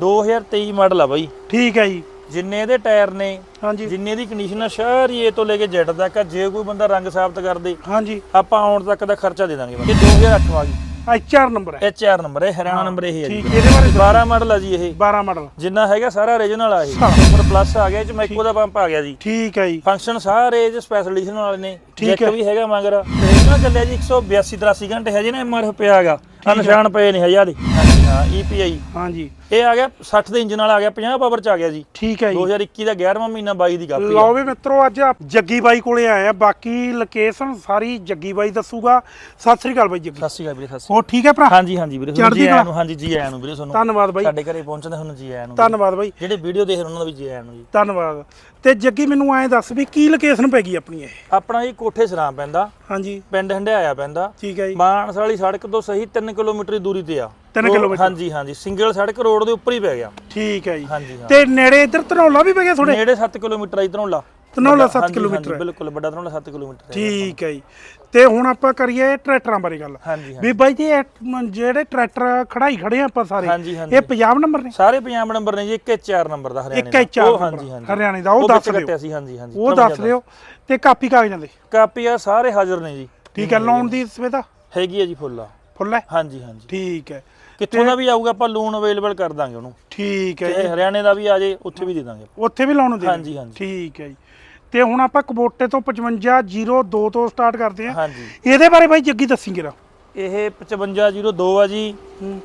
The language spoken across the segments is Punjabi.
2023 ਮਾਡਲ ਆ ਬਾਈ। ਠੀਕ ਹੈ ਜੀ। ਜਿੰਨੇ ਇਹਦੇ ਟਾਇਰ ਨੇ ਹਾਂਜੀ। ਜਿੰਨੇ ਦੀ ਕੰਡੀਸ਼ਨ ਆ ਸਾਰੀ ਏ ਤੋਂ ਲੈ ਕੇ ਜੈਟ ਤੱਕ ਆ ਜੇ ਕੋਈ ਬੰਦਾ ਰੰਗ ਸਾਬਤ ਕਰਦੇ ਹਾਂਜੀ। ਆਪਾਂ ਆਉਣ ਤੱਕ ਦਾ ਖਰਚਾ ਦੇ ਦਾਂਗੇ ਬਾਈ। ਇਹ 2008 ਆ ਗਈ ਐਚਆਰ ਨੰਬਰ ਹੈ। ਐਚ ਆਰ ਨੰਬਰ ਹੈ ਹਰਿਆਣਾ ਨੰਬਰ ਇਹ ਹੈ ਜੀ। ਠੀਕ ਇਹਦੇ ਬਾਰੇ 12 ਮਾਡਲ ਆ ਜੀ ਇਹ। 12 ਮਾਡਲ। ਜਿੰਨਾ ਹੈਗਾ ਸਾਰਾ ਓਰੀਜਨਲ ਆ ਇਹ। ਹਾਂ। ਉੱਪਰ ਪਲੱਸ ਆ ਗਿਆ ਇਹ ਚ ਮੈਕੋ ਦਾ ਪੰਪ ਆ ਗਿਆ ਜੀ। ਠੀਕ ਹੈ ਜੀ। ਫੰਕਸ਼ਨ ਸਾਰੇ ਇਹ ਸਪੈਸ਼ਲ ਐਡੀਸ਼ਨ ਵਾਲੇ ਨੇ। ਠੀਕ ਜੈਕ। ਵੀ ਹੈਗਾ ਮਗਰ। ਤੇ ਇਹਨਾਂ ਚੱਲਿਆ ਜੀ 182 83 ਘੰਟੇ ਹੈ ਜੀ ਨਾ ਐਮਆਰਐਫ ਪਿਆ ਹੈਗਾ। ਨਿਸ਼ਾਨ ਪਏ ਨੇ ਹਜਾ ਦੇ ਈਪੀਆਈ ਹਾਂਜੀ। ਇਹ ਆ ਗਿਆ 60 ਦੇ ਇੰਜਨ ਨਾਲ ਆ ਗਿਆ 50 ਪਾਵਰ ਚ ਆ ਗਿਆ ਜੀ। ਠੀਕ ਹੈ ਜੀ। 2021 ਦਾ 11ਵਾਂ ਮਹੀਨਾ 22 ਦੀ ਕਾਪੀ ਲਓ ਵੀ ਮਿੱਤਰੋ ਅੱਜ ਆਪ ਜੱਗੀ ਬਾਈ ਕੋਲੇ ਆਏ ਆ। ਬਾਕੀ ਲੋਕੇਸ਼ਨ ਸਾਰੀ ਜੱਗੀ ਬਾਈ ਦੱਸੂਗਾ। ਸਤਿ ਸ੍ਰੀ ਅਕਾਲ ਬਾਈ ਜੱਗੀ। ਸਤਿ ਸ਼੍ਰੀ ਅਕਾਲ ਵੀਰੇ ਸਤਿ ਸ਼੍ਰੀ ਹੋਰ ਠੀਕ ਹੈ ਭਰਾ? ਅਕਾਲ ਹਾਂਜੀ ਹਾਂਜੀ ਵੀਰੇ ਤੁਹਾਨੂੰ ਚੜ੍ਹਦੀ ਜੀ ਆਇਆਂ ਕਲਾ। ਨੂੰ ਹਾਂਜੀ ਜੀ ਆਇਆਂ ਨੂੰ ਵੀਰੇ ਤੁਹਾਨੂੰ। ਧੰਨਵਾਦ ਬਾਈ। ਸਾਡੇ ਘਰੇ ਪਹੁੰਚਣ ਦਾ ਤੁਹਾਨੂੰ ਜੀ ਆਇਆਂ ਨੂੰ। ਧੰਨਵਾਦ ਬਾਈ। ਜਿਹੜੇ ਵੀਡੀਓ ਦੇਖ ਰਹੇ ਉਹਨਾਂ ਦਾ ਵੀ ਜੀ ਆਇਆਂ ਨੂੰ ਜੀ। ਧੰਨਵਾਦ। ਤੇ ਜੱਗੀ ਮੈਨੂੰ ਐਂ ਦੱਸ ਵੀ ਕੀ ਲੋਕੇਸ਼ਨ ਪੈ ਗਈ ਆਪਣੀ ਇਹ? ਆਪਣਾ ਜੀ ਕੋਠੇ ਸਰਾਮ ਪੈਂਦਾ। ਹਾਂਜੀ। ਪਿੰਡ ਹੰਡਿਆਇਆ ਪੈਂਦਾ। ਠੀਕ ਹੈ ਜੀ। ਮਾਨਸ ਵਾਲੀ ਸੜਕ ਤੋਂ ਸਹੀ 3 ਕਿਲੋਮੀਟਰ ਦੀ ਦੂਰੀ ਤੇ ਆ। ਤਿੰਨ ਉਹ- ਕਿਲੋਮੀਟਰ। ਹਾਂਜੀ ਹਾਂਜੀ। ਸਿੰਗਲ ਸੜਕ ਰੋਡ ਦੇ ਉੱਪਰ ਹੀ ਪੈ ਗਿਆ। ਠੀਕ ਹੈ ਜੀ। ਹਾਂਜੀ ਹਾਂ। ਤੇ ਨੇੜੇ ਇੱਧਰ ਧਨੌਲਾ ਵੀ ਪੈ ਗਿਆ ਥੋੜੇ ਨੇੜੇ 7 ਕਿਲੋਮੀਟਰ ਆ ਇਧਰੋਂ ਲਾ ਧਨੌਲਾ ਹਾਂਜੀ, 7 ਹਾਂਜੀ, ਕਿਲੋਮੀਟਰ ਹੈ। ਬਿਲਕੁਲ ਵੱਡਾ ਧਨੌਲਾ 7 ਕਿਲੋਮੀਟਰ ਹੈ। ਠੀਕ ਹੈ ਜੀ। ਤੇ ਹੁਣ ਆਪਾਂ ਕਰੀਏ ਟਰੈਕਟਰਾਂ ਬਾਰੇ ਗੱਲ। ਵੀ ਬਾਈ ਜੀ ਜਿਹੜੇ ਟਰੈਕਟਰ ਖੜਾਈ ਖੜੇ ਆ ਆਪਾਂ ਸਾਰੇ। ਇਹ ਪੰਜਾਬ ਨੰਬਰ ਨੇ? ਸਾਰੇ ਪੰਜਾਬ ਨੰਬਰ ਨੇ ਜੀ 1 ਨੰਬਰ ਦਾ ਹਰਿਆਣੇ ਹਾਂਜੀ ਹਾਂਜੀ। ਹਰਿਆਣੇ ਦਾ ਉਹ ਦੱਸ ਦਿਓ। ਸੀ ਹਾਂਜੀ ਹਾਂਜੀ। ਉਹ ਦੱਸ ਦਿਓ। ਤੇ ਕਾਪੀ ਕਾਗਜ਼ਾਂ ਦੇ ਕਾਪੀ ਆ ਸਾਰੇ ਹਾਜ਼ਰ ਨੇ ਜੀ। ਠੀਕ ਹੈ ਲੋਨ ਦੀ ਸੁਵਿਧਾ? ਹੈਗੀ ਆ ਜੀ ਫੁੱਲ। ਆ ਫੁੱਲ ਹੈ? ਹਾਂਜੀ ਹਾਂਜੀ। ਠੀਕ ਹੈ। ਕਿੱਥੋਂ ਦਾ ਵੀ ਆਊਗਾ ਆਪਾਂ ਲੋਨ ਅਵੇਲੇਬਲ ਕਰ ਦਾਂਗੇ ਉਹਨੂੰ। ਠੀਕ ਹੈ ਤੇ ਜੀ। ਹਰਿਆਣੇ ਦਾ ਵੀ ਆ ਜੇ ਉੱਥੇ ਵੀ ਦੇ ਦਾਂਗੇ ਉੱਥੇ ਵੀ ਲਾਉਣ ਦੇ ਹਾਂਜੀ, ਹਾਂਜੀ। ਠੀਕ ਹੈ ਜੀ। ਤੇ ਹੁਣ ਆਪਾਂ ਕਬੋਟੇ ਤੋਂ 5502 ਤੋਂ ਸਟਾਰਟ ਕਰਦੇ ਹਾਂ। ਹਾਂਜੀ। ਇਹਦੇ ਬਾਰੇ ਬਾਈ ਜੱਗੀ ਦੱਸੀ ਕਿਰਾ ਇਹ 5502 ਆ ਜੀ।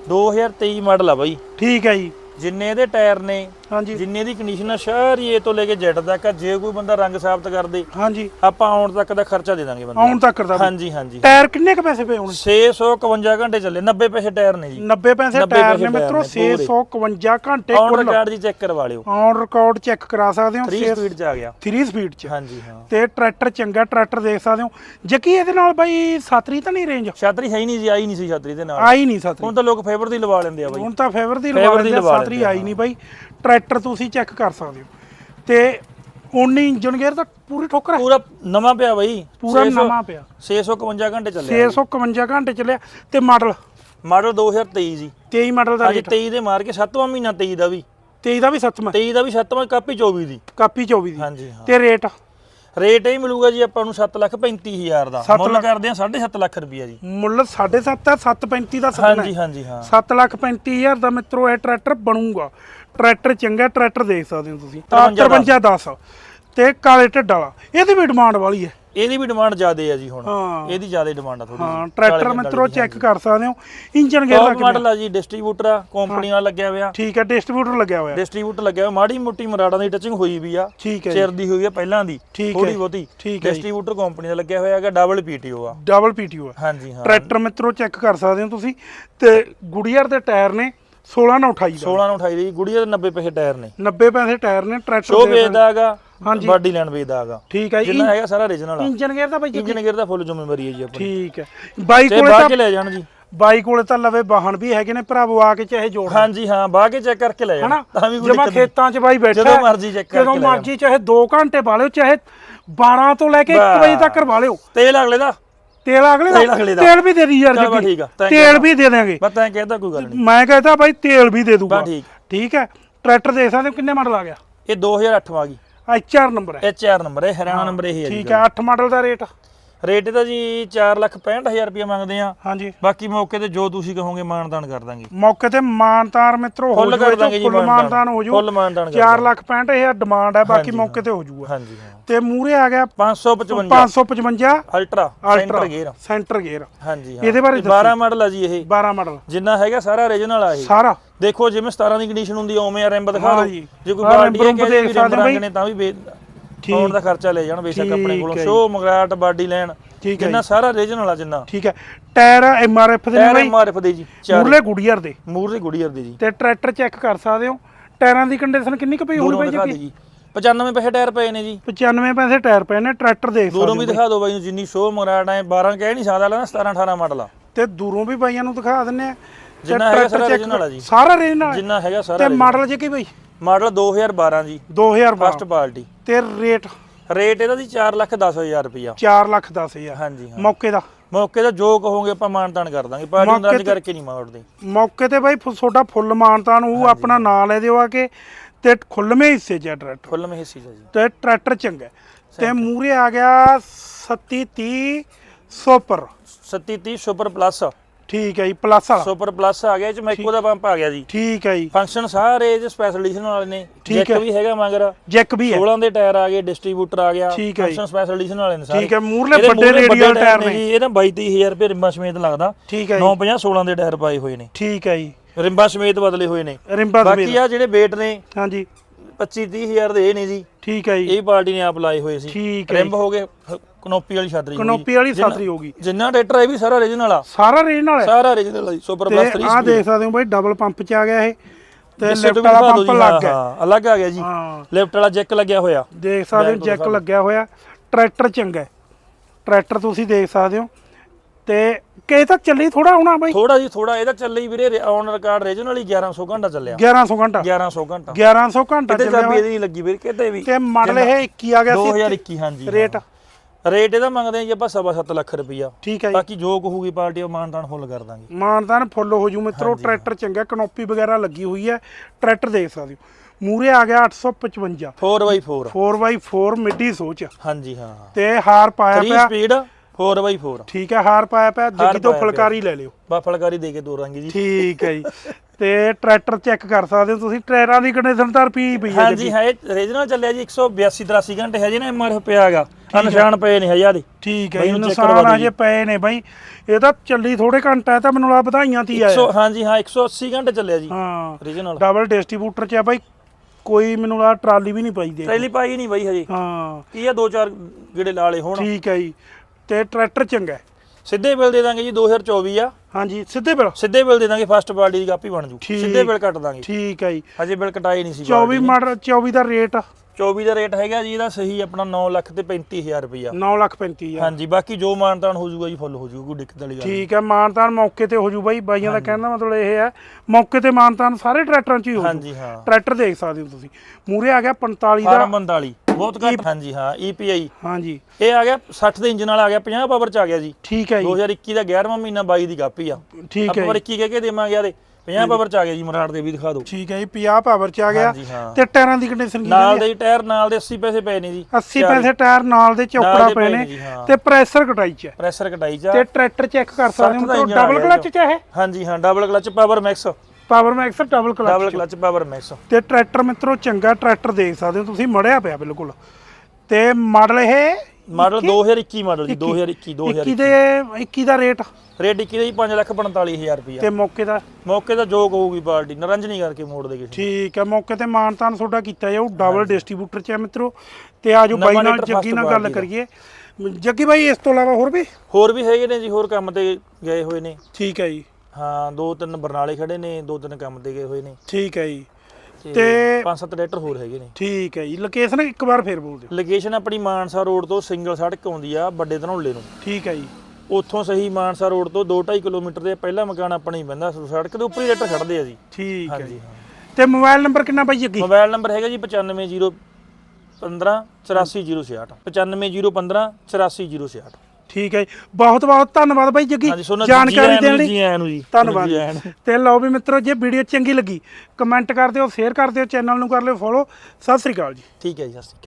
2023 ਮਾਡਲ ਆ ਬਾਈ। ਠੀਕ ਹੈ ਜੀ। ਜਿੰਨੇ ਇਹਦੇ ਟਾਇਰ ਨੇ ਹਾਂਜੀ। ਜਿੰਨੇ ਦੀ ਕੰਡੀਸ਼ਨ ਆ ਸਾਰੀ ਏ ਤੋਂ ਲੈ ਕੇ ਜੈਟ ਤੱਕ ਆ ਜੇ ਕੋਈ ਬੰਦਾ ਰੰਗ ਸਾਬਤ ਕਰਦੇ ਹਾਂਜੀ। ਆਪਾਂ ਆਉਣ ਤੱਕ ਦਾ ਖਰਚਾ ਦੇ ਦਾਂਗੇ ਬੰਦੇ ਆਉਣ ਤੱਕ ਦਾ। ਹਾਂਜੀ ਹਾਂਜੀ। ਟਾਇਰ ਕਿੰਨੇ ਕ ਪੈਸੇ ਪਏ ਹੁਣ? 651 ਘੰਟੇ ਚੱਲੇ 90 ਪੈਸੇ ਟਾਇਰ ਨੇ ਜੀ। 90 ਪੈਸੇ 90 ਟਾਇਰ ਨੇ ਮਿੱਤਰੋ ਟਾਇਰ ਨੇ, 651 ਘੰਟੇ ਕੁੱਲ। ਰਿਕਾਰਡ ਜੀ ਚੈੱਕ ਕਰਵਾ ਲਿਓ। ਔਨ ਰਿਕਾਰਡ ਚੈੱਕ ਕਰਾ ਸਕਦੇ ਹੋ 3 ਸਪੀਡ ਚ ਆ ਗਿਆ। 3 ਸਪੀਡ ਚ। ਹਾਂਜੀ ਹਾਂ। ਤੇ ਟਰੈਕਟਰ ਚੰਗਾ ਟਰੈਕਟਰ ਦੇਖ ਸਕਦੇ ਹੋ। ਜੱਕੀ ਇਹਦੇ ਨਾਲ ਬਾਈ ਸਾਤਰੀ ਤਾਂ ਨਹੀਂ ਰੇਂਜ ਛਾਤਰੀ ਹੈ ਹੀ ਨਹੀਂ ਜੀ ਆਈ ਨਹੀਂ ਸੀ ਛਾਤਰੀ ਦੇ ਨਾਲ। ਆਈ ਨਹੀਂ ਸਾਤਰੀ ਹੁਣ ਤਾਂ ਲੋਕ ਫੇਵਰ ਦੀ ਲਵਾ ਲੈਂਦੇ ਆ ਬਾਈ। ਹੁਣ ਤਾਂ ਫੇਵਰ ਦੀ ਲਵਾ ਦੀ ਲੈਂਦੇ ਆ, ਆ, ਆਈ ਨਹੀਂ ਬਾਈ। ਟਰੈਕਟਰ ਤੁਸੀਂ ਚੈੱਕ ਕਰ ਸਕਦੇ ਹੋ। ਤੇ 19 ਇੰਜਨ ਗੇਅਰ ਤਾਂ ਪੂਰੀ ਠੋਕਰ ਹੈ। ਪੂਰਾ ਨਵਾਂ ਪਿਆ ਬਾਈ। ਪੂਰਾ 600 ਨਵਾਂ ਪਿਆ। 651 ਘੰਟੇ ਚੱਲਿਆ। 651 ਘੰਟੇ ਚੱਲਿਆ। ਤੇ ਮਾਡਲ? ਮਾਡਲ 2023 ਜੀ। 23 ਮਾਡਲ ਦਾ ਅੱਜ ਰੇਟ। 23 ਦੇ ਮਾਰ ਕੇ 7ਵਾਂ ਮਹੀਨਾ 23 ਦਾ ਵੀ। 23 ਦਾ ਵੀ ਸੱਤਵਾਂ। 23 ਦਾ ਵੀ 7ਵਾਂ ਕਾਪੀ 24 ਦੀ। ਕਾਪੀ 24 ਦੀ। ਹਾਂਜੀ ਹਾਂ। ਤੇ ਰੇਟ? ਰੇਟ ਇਹ ਮਿਲੂਗਾ ਜੀ ਆਪਾਂ ਨੂੰ 7 ਲੱਖ 35000 ਦਾ। ਮੁੱਲ ਕਰਦੇ ਆ 7.5 ਲੱਖ ਰੁਪਈਆ ਜੀ। ਮੁੱਲ 7.5 ਆ 7.35 ਦਾ ਸੱਤਣਾ ਹਾਂਜੀ ਹਾਂਜੀ ਹਾਂ। 7 ਲੱਖ 35000 ਦਾ ਮਿੱਤਰੋ ਇਹ ਟਰੈਕਟਰ ਬਣੂਗਾ। ਟਰੈਕਟਰ ਚੰਗਾ ਟਰੈਕਟਰ ਦੇਖ ਸਕਦੇ ਹੋ ਤੁਸੀਂ। 53 5310 ਤੇ ਕਾਲੇ ਢੱਡ ਵਾਲਾ। ਇਹਦੀ ਵੀ ਡਿਮਾਂਡ ਵਾਲੀ ਹੈ। ਇਹਦੀ ਵੀ ਡਿਮਾਂਡ ਜ਼ਿਆਦੇ ਆ ਜੀ ਹੁਣ। ਹਾਂ। ਇਹਦੀ ਜ਼ਿਆਦੇ ਡਿਮਾਂਡ ਆ ਥੋੜੀ ਹਾਂ ਟਰੈਕਟਰ ਮਿੱਤਰੋ ਚੈੱਕ ਕਰ ਸਕਦੇ ਹੋ। ਇੰਜਨ ਗੇਅਰ ਟੌਪ ਮਾਡਲ ਆ ਜੀ ਡਿਸਟ੍ਰੀਬਿਊਟਰ ਆ ਕੰਪਨੀ ਨਾਲ ਲੱਗਿਆ ਹੋਇਆ। ਠੀਕ ਹੈ ਡਿਸਟ੍ਰੀਬਿਊਟਰ ਲੱਗਿਆ ਹੋਇਆ। ਡਿਸਟ੍ਰੀਬਿਊਟਰ ਲੱਗਿਆ ਹੋਇਆ। ਮਾੜੀ ਮੋਟੀ ਮਰਾੜਾਂ ਦੀ ਟੱਚਿੰਗ ਹੋਈ ਵੀ ਆ। ਠੀਕ ਹੈ ਜੀ। ਚਿਰ ਦੀ ਹੋਈ ਆ ਪਹਿਲਾਂ ਦੀ। ਠੀਕ ਹੈ। ਥੋੜੀ ਬਹੁਤੀ। ਠੀਕ ਹੈ ਜੀ। ਡਿਸਟ੍ਰੀਬਿਊਟਰ ਕੰਪਨੀ ਦਾ ਲੱਗਿਆ ਹੋਇਆ ਹੈਗਾ ਡਬਲ ਪੀਟੀਓ ਆ। ਡਬਲ ਪੀਟੀਓ ਹੈ ਹਾਂਜੀ ਹਾਂ। ਟਰੈਕਟਰ ਮਿੱਤਰੋ ਚੈੱਕ ਕਰ ਸਕਦੇ ਹੋ ਤੁਸੀਂ। ਤੇ ਗੁੜੀਅਰ ਦੇ ਟਾਇਰ ਨੇ 16 ਨਾਲ 28 ਦਾ। 16 ਨੂੰ 28 ਦੀ ਗੁੜੀਆ ਦੇ 90 ਪੈਸੇ ਟਾਇਰ ਨੇ। 90 ਪੈਸੇ ਟਾਇਰ ਨੇ ਟਰੈਕਟਰ ਸ਼ੋ ਦੇ ਵੇਚਦਾ ਹੈਗਾ। ਹਾਂਜੀ। ਬਾਡੀ ਲੈਣ ਵੇਚਦਾ ਹੈਗਾ। ਠੀਕ ਹੈ ਜਿੰਨਾ ਹੈਗਾ ਸਾਰਾ origignal ਆ। ਇੰਜਨ ਗੇਅਰ ਦਾ ਬਾਈ ਜੀ ਇੰਜਨ ਗੇਅਰ ਦਾ ਫੁੱਲ ਜ਼ਿੰਮੇਵਾਰੀ ਹੈ ਜੀ ਆਪਣੀ। ਠੀਕ ਹੈ। ਬਾਈ ਕੋਲੇ ਤਾਂ ਕੇ ਲੈ ਜਾਣ ਜੀ। ਬਾਈ ਕੋਲੇ ਤਾਂ ਲਵੇ ਵਾਹਣ ਵੀ ਹੈਗੇ ਨੇ ਭਰਾਵੋ ਆ ਕੇ ਚਾਹੇ ਜੋੜ ਹਾਂਜੀ ਹਾਂ ਬਾਹ ਕੇ ਚੈੱਕ ਕਰਕੇ ਲੈ ਜਾਣ। ਤਾਂ ਵੀ ਜਮਾ। ਖੇਤਾਂ 'ਚ ਬਾਈ ਬੈਠਾ ਜਦੋਂ ਮਰਜ਼ੀ check ਕਰਕੇ ਜਦੋਂ। ਮਰਜ਼ੀ ਚਾਹੇ 2 ਘੰਟੇ ਬਾਲਿਓ ਚਾਹੇ 12 ਤੋਂ ਲੈ ਕੇ 1 ਵਜੇ ਤੱਕ ਕਰਵਾ ਲਿਓ। ਤੇਲ ਅਗਲੇ ਦਾ। ਤੇਲ ਅਗਲੇ ਦਾ? ਦਾ। ਤੇਲ ਵੀ ਦੇ ਦੀ ਯਾਰ ਤੈਂ ਤੇਲ ਵੀ ਦੇ ਦੇਾਂਗੇ ਬਸ ਤੈਂ ਕਹਿਦਾ ਕੋਈ ਗੱਲ ਨਹੀਂ। ਮੈਂ ਕਹਿੰਦਾ ਬਾਈ ਤੇਲ ਵੀ ਦੇ ਦੂਗਾ। ਠੀਕ। ਠੀਕ ਹੈ। ਟਰੈਕਟਰ ਦੇਖ ਸਕਦੇ ਹੋ ਕਿੰਨੇ ਮਾਡਲ ਆ ਗਿਆ? ਇਹ 2008 ਆ ਗਈ। ਐਚਆਰ ਨੰਬਰ ਹੈ। ਐਚ ਆਰ ਨੰਬਰ ਹੈ ਹਰਿਆਣਾ ਨੰਬਰ ਇਹ ਹੈ ਜੀ ਠੀਕ ਹੈ 8 ਮਾਡਲ ਦਾ ਰੇਟ। ਰੇਟ ਇਹਦਾ ਜੀ 465000 ਰੁਪਏ ਮੰਗਦੇ ਆ ਹਾਂਜੀ। ਬਾਕੀ ਮੌਕੇ ਤੇ ਜੋ ਤੁਸੀਂ ਕਹੋਗੇ ਮਾਨਦਾਨ ਕਰ ਦਾਂਗੇ। ਮੌਕੇ ਤੇ ਮਾਨਤਾਰ ਮਿੱਤਰੋ ਹੋ ਫੁੱਲ ਕਰ ਜਾਊਗਾ ਦਾਂਗੇ ਜੀ ਫੁੱਲ ਮਾਨਤਾਨ ਹੋ ਜਾਊ ਫੁੱਲ ਮਾਨਦਾਨ ਕਰ 4 ਲੱਖ 65000 ਡਿਮਾਂਡ ਹੈ ਬਾਕੀ ਮੌਕੇ ਤੇ ਹੋ ਜਾਊਗਾ ਹਾਂਜੀ ਤੇ ਮੂਰੇ ਆ ਗਿਆ 555 555 ultra centre gear. Centre gear. ਹਾਂਜੀ ਇਹਦੇ ਬਾਰੇ ਇਹ 12 ਮਾਡਲ ਆ ਜੀ ਇਹ। 12 ਮਾਡਲ। ਜਿੰਨਾ ਹੈਗਾ ਸਾਰਾ origignal ਆ ਇਹ। ਸਾਰਾ। ਦੇਖੋ ਜਿਵੇਂ 17 ਦੀ ਕੰਡੀਸ਼ਨ ਹੁੰਦੀ ਉਵੇਂ ਆ ਰਿੰਬ ਦਿਖਾ ਦਿਓ। ਜੀ। ਜੇ ਕੋਈ ਬਾਡੀ ਹੈ ਕਿ ਰੰਗ। ਨੇ ਤਾਂ ਵੀ ਹੋਣ ਦਾ ਖਰਚਾ ਲੈ ਜਾਣ ਬੇਸ਼ੱਕ ਆਪਣੇ ਕੋਲੋਂ। ਹੈ ਸ਼ੋ ਮਗਰਾਟ ਬਾਡੀ ਲੈਣ। ਠੀਕ ਹੈ ਜਿੰਨਾ ਸਾਰਾ origignal ਆ ਜਿੰਨਾ। ਠੀਕ ਹੈ। ਟਾਇਰ ਐਮਆਰਐਫ ਦੇ ਨੇ ਟਾਇਰ ਬਾਈ? ਐਮਆਰਐਫ ਦੇ ਜੀ ਮੂਰਲੇ ਗੁੜੀਅਰ ਦੇ। ਮੂਰ ਦੀ ਗੁੜੀਅਰ ਦੀ ਜੀ। ਤੇ ਟਰੈਕਟਰ ਚੈੱਕ ਕਰ ਸਕਦੇ ਹੋ? ਟਾਇਰਾਂ ਦੀ ਕੰਡੀਸ਼ਨ ਕਿੰਨੀ ਕੁ ਪਈ ਹੋਣੀ ਬਾਈ ਜੀ ਜੀ। 95 ਪੈਸੇ ਟਾਇਰ ਪਏ ਨੇ ਜੀ। 95 ਪੈਸੇ ਟਾਇਰ ਪਏ ਨੇ ਟਰੈਕਟਰ ਦੇਖ ਦੂਰੋਂ ਵੀ ਦਿਖਾ ਦਿਓ ਬਾਈ ਨੂੰ ਜਿੰਨੀ ਸ਼ੋ ਮਗਰਾਟ ਐ 12 ਕਹਿ ਨਹੀਂ ਸਕਦਾ ਲੈਣਾ 17 18 ਮਾਡਲ ਆ। ਤੇ ਦੂਰੋਂ ਵੀ ਬਾਈਆਂ ਨੂੰ ਦਿਖਾ ਦਿੰਨੇ ਆ। ਤੇ ਜਿੰਨਾ ਹੈਗਾ ਸਾਰਾ original ਆ ਜੀ। ਸਾਰਾ original ਜਿੰਨਾ ਹੈਗਾ ਤੇ ਸਾਰਾ ਮਾਡਲ ਜੇ ਕੀ ਬਾਈ? ਮਾਡਲ 2012 ਜੀ। 2012 ਫਸਟ ਪਾਰਟੀ ਤੇ ਰੇਟ ਰੇਟ ਇਹਦਾ ਜੀ 4 ਲੱਖ 10000 ਰੁਪਇਆ 4 ਲੱਖ 10 ਹਜ਼ਾਰ। ਹਾਂਜੀ ਹਾਂ ਮੌਕੇ ਦਾ। ਮੌਕੇ ਦਾ ਜੋ ਕਹੋਗੇ ਆਪਾਂ ਮਾਨਤਾਨ ਕਰ ਦਾਂਗੇ ਪਾਰਟੀ ਨੂੰ ਤੇ- ਕਰਕੇ ਨਹੀਂ ਮਾਰਦੇ। ਮੌਕੇ ਤੇ ਬਾਈ ਤੁਹਾਡਾ ਫੁੱਲ ਮਾਨਤਾ ਨੂੰ ਆਪਣਾ ਨਾਂ ਲੈ ਦਿਓ ਆ ਕੇ ਤੇ ਖੁੱਲਵੇਂ ਹਿੱਸੇ 'ਚ ਟਰੈਕਟਰ। ਮੇ ਹਿੱਸੀ ਜੀ। ਤੇ ਟਰੈਕਟਰ ਚੰਗਾ। ਤੇ ਮੂਰੇ ਆ ਗਿਆ 37 30 ਸੁਪਰ। 37 30 super plus. ਠੀਕ ਹੈ ਜੀ ਪਲੱਸ ਵਾਲਾ। ਸੁਪਰ ਪਲੱਸ ਆ ਗਿਆ ਇਹ ਚ ਮੈਕੋ ਦਾ ਪੰਪ ਆ ਗਿਆ ਜੀ। ਠੀਕ ਹੈ ਜੀ। ਫੰਕਸ਼ਨ ਸਾਰੇ ਇਹ ਸਪੈਸ਼ਲ ਐਡੀਸ਼ਨ ਵਾਲੇ ਨੇ। ਜੈਕ। ਵੀ ਹੈਗਾ ਮਗਰ। ਜੈਕ ਵੀ ਹੈ। 16 ਦੇ ਟਾਇਰ ਆ ਗਏ ਡਿਸਟ੍ਰੀਬਿਊਟਰ ਆ ਗਿਆ। ਫੰਕਸ਼ਨ ਸਪੈਸ਼ਲ ਐਡੀਸ਼ਨ ਵਾਲੇ ਨੇ ਸਾਰੇ। ਠੀਕ ਹੈ, ਇਹਦੇ ਵੱਡੇ radial ਟਾਇਰ ਨੇ। ਜੀ ਇਹ ਤਾਂ 22 23000 ਰੁਪਏ ਰਿੰਬਾ ਸਮੇਤ ਲੱਗਦਾ। ਠੀਕ ਹੈ ਜੀ। 9 50 16 ਦੇ ਟਾਇਰ ਪਾਏ ਹੋਏ ਨੇ। ਠੀਕ ਹੈ ਜੀ। ਰਿੰਬਾ ਸਮੇਤ ਬਦਲੇ ਹੋਏ ਨੇ। ਰਿੰਬਾ ਬਾਕੀ ਸਵੇਦ ਆ ਜਿਹੜੇ ਵੇਟ ਨੇ ਹਾਂਜੀ। 25 30000 ਦੇ ਇਹ ਨੇ ਜੀ। ਠੀਕ ਹੈ ਜੀ। ਇਹ ਪਾਰਟੀ ਨੇ ਆਪ ਲਾਏ ਹੋਏ ਸੀ। ਠੀਕ ਹੈ ਰਿੰਬ ਹੋ ਗਏ। ਕਨੋਪੀ ਵਾਲੀ ਛਤਰੀ। ਕਨੋਪੀ ਵਾਲੀ ਸਾਥਰੀ ਹੋਗੀ ਜਿੰਨਾ ਟਰੈਕਟਰ ਹੈ ਵੀ ਸਾਰਾ ਓਰੀਜਨਲ ਆ। ਸਾਰਾ ਨਾਲ ਹੈ। ਸਾਰਾ ਆ ਜੀ ਸੁਪਰ ਪਲੱਸ ਤੇ 3 ਆਹ ਦੇਖ ਸਕਦੇ ਹੋ ਬਾਈ ਡਬਲ ਪੰਪ 'ਚ ਆ ਗਿਆ ਇਹ। ਤੇ ਲਿਫਟ ਤੋਂ ਵਾਲਾ ਪੰਪ ਲੱਗ ਹਾਂ, ਗਿਆ ਹਾਂ, ਅਲੱਗ ਆ ਗਿਆ ਜੀ। ਹਾਂ। ਲੈਫਟ ਵਾਲਾ ਜੈਕ ਲੱਗਿਆ ਹੋਇਆ। ਦੇਖ ਸਕਦੇ ਹੋ ਤੋਂ ਜੈਕ ਲੱਗਿਆ ਹੋਇਆ। ਟਰੈਕਟਰ ਚੰਗਾ ਹੈ। ਟਰੈਕਟਰ ਤੁਸੀਂ ਦੇਖ ਸਕਦੇ ਹੋ। ਤੇ ਕਿ ਤਾਂ ਚੱਲੀ ਥੋੜਾ ਹੋਣਾ ਬਾਈ? ਥੋੜਾ ਜੀ ਥੋੜਾ ਇਹਦਾ ਚੱਲੇ ਹੀ ਵੀਰੇ ਔਨ ਰਿਕਾਰਡ ਰੀਜਨਲ ਹੀ 1100 ਘੰਟਾ ਚੱਲਿਆ। 1100 ਘੰਟਾ? 1100 ਘੰਟਾ। 1100 ਘੰਟਾ ਚੱਲਿਆ ਚਾਬੀ ਹੋਇਆ। ਇਹਦੀ ਨਹੀਂ ਲੱਗੀ ਵੀਰੇ ਕਿਤੇ ਵੀ। ਤੇ ਮਾਡਲ ਇਹ 21 ਆ ਗਿਆ ਸੀ। 2021 ਹਾਂਜੀ ਹਾਂ। ਰੇਟ ਰੇਟ ਇਹਦਾ ਮੰਗਦੇ ਆ ਜੀ ਆਪਾਂ ਸਵਾ ਸੱਤ ਲੱਖ ਰੁਪਈਆ। ਠੀਕ ਹੈ ਜੀ। ਬਾਕੀ ਜੋ ਕਹੂਗੀ ਪਾਰਟੀ ਉਹ ਮਾਨਤਾਨ ਫੁੱਲ ਕਰ ਦਾਂਗੇ। ਮਾਨਦਾਨ ਫੁੱਲ ਹੋ ਜੂ। ਮਿੱਤਰੋ ਟਰੈਕਟਰ ਚੰਗਾ ਕਨੋਪੀ ਵਗੈਰਾ ਲੱਗੀ ਹੋਈ ਹੈ। ਟਰੈਕਟਰ ਦੇਖ ਸਕਦੇ ਹੋ। ਮੂਰੇ ਆ ਗਿਆ 855 4x4 4x4 ਮਿੱਡੀ ਸੋਚ। ਹਾਂਜੀ ਹਾਂ। ਤੇ ਹਾਰ ਪਾਇਆ 3 ਪਿਆ। ਸਪੀਡ 4x4 ਠੀਕ ਹੈ ਹਾਰ ਪਾਇਆ ਪਿਆ। ਜੱਗੀ ਤੋਂ ਫੁਲਕਾਰੀ ਲੈ ਲਿਓ। ਬਾ ਫਲਕਾਰੀ ਦੇ ਕੇ ਤੋਰਾਂਗੇ ਜੀ। ਠੀਕ ਹੈ ਜੀ। ਤੇ ਟਰੈਕਟਰ ਚੈੱਕ ਕਰ ਸਕਦੇ ਹੋ ਤੁਸੀਂ। ਟਾਇਰਾਂ ਦੀ ਕੰਡੀਸ਼ਨ ਤਾਂ ਰੁਪਈ ਪਈ ਹੈ ਹਾਂਜੀ ਹੈ ਰੀਜਨਲ ਚੱਲਿਆ ਜੀ। 182 83 ਘੰਟੇ ਹੈ ਜੀ ਨਾ ਐਮਆਰ ਪਿਆ ਹੈਗਾ। ਆ ਨਿਸ਼ਾਨ ਪਏ ਨੇ ਹਜ਼ਾਰ ਦੇ ਠੀਕ ਹੈ ਬਾਈ ਜੀ ਨੂੰ check ਨਿਸ਼ਾਨ ਕਰਵਾ ਦਿਓ ਅਜੇ ਪਏ ਨੇ ਬਾਈ। ਇਹ ਤਾਂ ਚੱਲੀ ਥੋੜੇ ਘੰਟਾ ਤਾਂ ਮੈਨੂੰ ਲਾ ਵਧਾਈਆਂ ਤੀ ਆਇਆ 100 ਹਾਂਜੀ ਹਾਂ 180 ਘੰਟੇ ਚੱਲਿਆ ਜੀ। ਹਾਂ ਰੀਜਨਲ ਡਬਲ ਡਿਸਟ੍ਰੀਬਿਊਟਰ ਚ ਆ ਬਾਈ ਕੋਈ ਮੈਨੂੰ ਲਾ ਟਰਾਲੀ ਵੀ ਨਹੀਂ ਪਾਈ ਦੇ ਟ੍ਰੇਲੀ ਪਾਈ ਨਹੀਂ ਬਾਈ ਹਜੇ। ਹਾਂ। ਕੀ ਆ ਦੋ ਚਾਰ ਗੇੜੇ ਲਾਲੇ ਹੁਣ। ਠੀਕ ਹੈ ਜੀ ਤੇ ਟਰੈਕਟਰ ਚੰਗਾ ਹੈ। ਸਿੱਧੇ ਬਿੱਲ ਦੇ ਦਾਂਗੇ ਜੀ 2024 ਆ। ਹਾਂਜੀ ਸਿੱਧੇ ਬਿਲ? ਸਿੱਧੇ ਬਿੱਲ ਦੇ ਦਾਂਗੇ ਫਸਟ ਪਾਰਟੀ ਦੀ ਕਾਪੀ ਬਣ ਜੂ। ਸਿੱਧੇ ਬਿੱਲ ਕੱਟ ਦਾਂਗੇ। ਠੀਕ ਹੈ ਜੀ। ਹਜੇ ਬਿੱਲ ਕਟਾਏ ਨਹੀਂ ਸੀ 24 ਮਾਡਲ 24 ਦਾ ਰੇਟ 24 ਦਾ ਰੇਟ ਹੈਗਾ ਜੀ ਇਹਦਾ ਸਹੀ ਆਪਣਾ 9 ਲੱਖ ਤੇ 35000 ਰੁਪਈਆ। 9 ਲੱਖ 35 ਹਜ਼ਾਰ। ਹਾਂਜੀ ਬਾਕੀ ਜੋ ਮਾਨਤਾਨ ਹੋ ਜਾਊਗਾ ਜੀ ਫੁੱਲ ਹੋ ਜਾਊਗਾ ਕੋਈ ਦਿੱਕਤ ਵਾਲੀ ਗੱਲ ਨਹੀਂ। ਠੀਕ ਹੈ ਮਾਨਤਾਨ ਮੌਕੇ ਤੇ ਹੋ ਜੂ ਬਾਈ ਬਾਈਆਂ ਦਾ ਕਹਿਣ ਦਾ ਮਤਲਬ ਇਹ ਹੈ ਮੌਕੇ ਤੇ ਮਾਨਤਾਨ ਸਾਰੇ ਟਰੈਕਟਰਾਂ 'ਚ ਹੀ ਹੋ ਜੂ ਹਾਂਜੀ ਹਾਂ। ਟਰੈਕਟਰ ਦੇਖ ਸਕਦੇ ਹੋ ਤੁਸੀਂ। ਮੂਰੇ ਆ ਗਿਆ 45 ਦਾ। 1245 ਬਹੁਤ ਘੱਟ। ਹਾਂਜੀ ਹਾਂ EPI ਹਾਂਜੀ। ਇਹ ਆ ਗਿਆ 60 ਦੇ ਇੰਜਨ ਵਾਲਾ ਆ ਗਿਆ 50 ਪਾਵਰ ਚ ਆ ਗਿਆ ਜੀ। ਠੀਕ ਹੈ ਜੀ। 2021 ਦਾ 11ਵਾਂ ਮਹੀਨਾ 22 ਦੀ ਕਾਪੀ ਆ। ਠੀਕ ਹੈ ਆਪਾਂ ਜੀ। 21 ਕਹਿ ਕੇ ਦੇਵਾਂਗੇ ਯਾਰੇ 50 ਪਾਵਰ ਚ ਆ ਗਿਆ ਜੀ ਮਰਾੜ ਦੇ ਵੀ ਦਿਖਾ ਦਿਓ। ਠੀਕ ਹੈ ਜੀ 50 ਪਾਵਰ 'ਚ ਆ ਗਿਆ। ਤੇ ਟਾਇਰਾਂ ਦੀ ਕੰਡੀਸ਼ਨ ਕੀ ਨਾਲ ਦੇ ਟਾਇਰ ਨਾਲ ਦੇ 80 ਪੈਸੇ ਪਏ ਨੇ ਜੀ। 80 ਪੈਸੇ ਟਾਇਰ ਨਾਲ ਦੇ ਚੌਕੜਾ ਪਏ ਨੇ। ਤੇ ਪ੍ਰੈਸ਼ਰ ਕਟਾਈ 'ਚ। ਪ੍ਰੈਸ਼ਰ ਕਟਾਈ ਚ ਤੇ ਟਰੈਕਟਰ ਚੈੱਕ ਕਰ ਸਕਦੇ 60 ਦਾ ਹੋ ਡਬਲ ਕਲਚ 'ਚ ਹੈ ਹਾਂਜੀ ਹਾਂ double clutch power max power max double clutch double clutch power max ਤੇ ਟਰੈਕਟਰ ਮਿੱਤਰੋ ਚੰਗਾ ਟਰੈਕਟਰ ਦੇਖ ਸਕਦੇ ਹੋ ਤੁਸੀਂ ਮੜਿਆ ਪਿਆ ਬਿਲਕੁਲ। ਤੇ ਮਾਡਲ ਇਹ ਮਾਡਲ 2021 ਮਾਡਲ ਜੀ 2021 21 2021 ਦੇ 21 ਦਾ ਰੇਟ ਰੇਟ 21 ਦਾ ਜੀ 5 ਲੱਖ 45000 ਰੁਪਇਆ। ਤੇ ਮੌਕੇ ਦਾ? ਮੌਕੇ ਦਾ ਜੋ ਕਹੂਗੀ ਪਾਰਟੀ ਨਰੰਜਨੀ ਕਰਕੇ ਮੋੜ ਦੇ ਕਿਸੇ ਠੀਕ ਹੈ ਮੌਕੇ ਤੇ ਮਾਨਤਾਨ ਤੁਹਾਡਾ ਕੀਤਾ ਜਾਊ ਡਬਲ ਡਿਸਟ੍ਰੀਬਿਊਟਰ ਚ ਹੈ ਮਿੱਤਰੋ। ਤੇ ਆਜੋ ਬਾਈ ਨਾਲ ਜੱਗੀ ਨਾਲ ਗੱਲ। ਕਰੀਏ। ਜੱਗੀ ਬਾਈ ਇਸ ਤੋਂ ਇਲਾਵਾ ਹੋਰ ਵੀ? ਹੋਰ ਵੀ ਹੈਗੇ ਨੇ ਜੀ ਹੋਰ ਕੰਮ ਤੇ ਗਏ ਹੋਏ ਨੇ। ਠੀਕ ਹੈ ਜੀ। ਹਾਂ ਦੋ ਤਿੰਨ ਬਰਨਾਲੇ ਖੜੇ ਨੇ ਦੋ ਤਿੰਨ ਕੰਮ ਤੇ ਗਏ ਹੋਏ ਨੇ। ਠੀਕ ਹੈ ਜੀ। ਤੇ ਪੰਜ ਸੱਤ ਟਰੈਕਟਰ ਹੋਰ ਹੈਗੇ ਨੇ। ਠੀਕ ਹੈ ਜੀ। ਲੋਕੇਸ਼ਨ ਇੱਕ ਵਾਰ ਫੇਰ ਬੋਲ ਦਿਓ। ਲੋਕੇਸ਼ਨ ਆਪਣੀ ਮਾਨਸਾ ਰੋਡ ਤੋਂ ਸਿੰਗਲ ਸੜਕ ਆਉਂਦੀ ਆ ਵੱਡੇ ਧਨੌਲੇ ਨੂੰ। ਠੀਕ ਹੈ ਜੀ। ਉੱਥੋਂ ਸਹੀ ਮਾਨਸਾ ਰੋਡ ਤੋਂ 2.5 ਕਿਲੋਮੀਟਰ ਦੇ ਪਹਿਲਾ ਮਕਾਨ ਆਪਣਾ ਹੀ ਪੈਂਦਾ ਸੜਕ ਦੇ ਉੱਪਰ ਹੀ ਟਰੈਕਟਰ ਖੜਦੇ ਆ ਜੀ। ਠੀਕ ਹੈ ਜੀ। ਤੇ ਮੋਬਾਈਲ ਨੰਬਰ ਕਿੰਨਾ ਬਾਈ ਜੱਗੀ ਮੋਬਾਈਲ ਨੰਬਰ ਹੈਗਾ ਜੀ 9505 84066 95015 84066 ਠੀਕ ਹੈ ਜੀ। ਬਹੁਤ ਬਹੁਤ ਧੰਨਵਾਦ ਬਾਈ ਜੱਗੀ ਹਾਂਜੀ ਸੋਨਾ ਜਾਣਕਾਰੀ ਦੇਣ ਲਈ। ਜੀ ਆਇਆਂ ਨੂੰ ਜੀ ਧੰਨਵਾਦ ਜੀ। ਆਇਆਂ ਨੂੰ। ਤੇ ਲਓ ਵੀ ਮਿੱਤਰੋ ਜੇ ਵੀਡੀਓ ਚੰਗੀ ਲੱਗੀ ਕਮੈਂਟ ਕਰ ਦਿਓ ਸ਼ੇਅਰ ਕਰ ਦਿਓ ਚੈਨਲ ਨੂੰ ਕਰ ਲਿਓ ਫੋਲੋ ਸਤਿ ਸ੍ਰੀ ਅਕਾਲ ਜੀ। ਠੀਕ ਹੈ ਜੀ ਸਤਿ ਸ਼੍ਰੀ ਅਕਾਲ।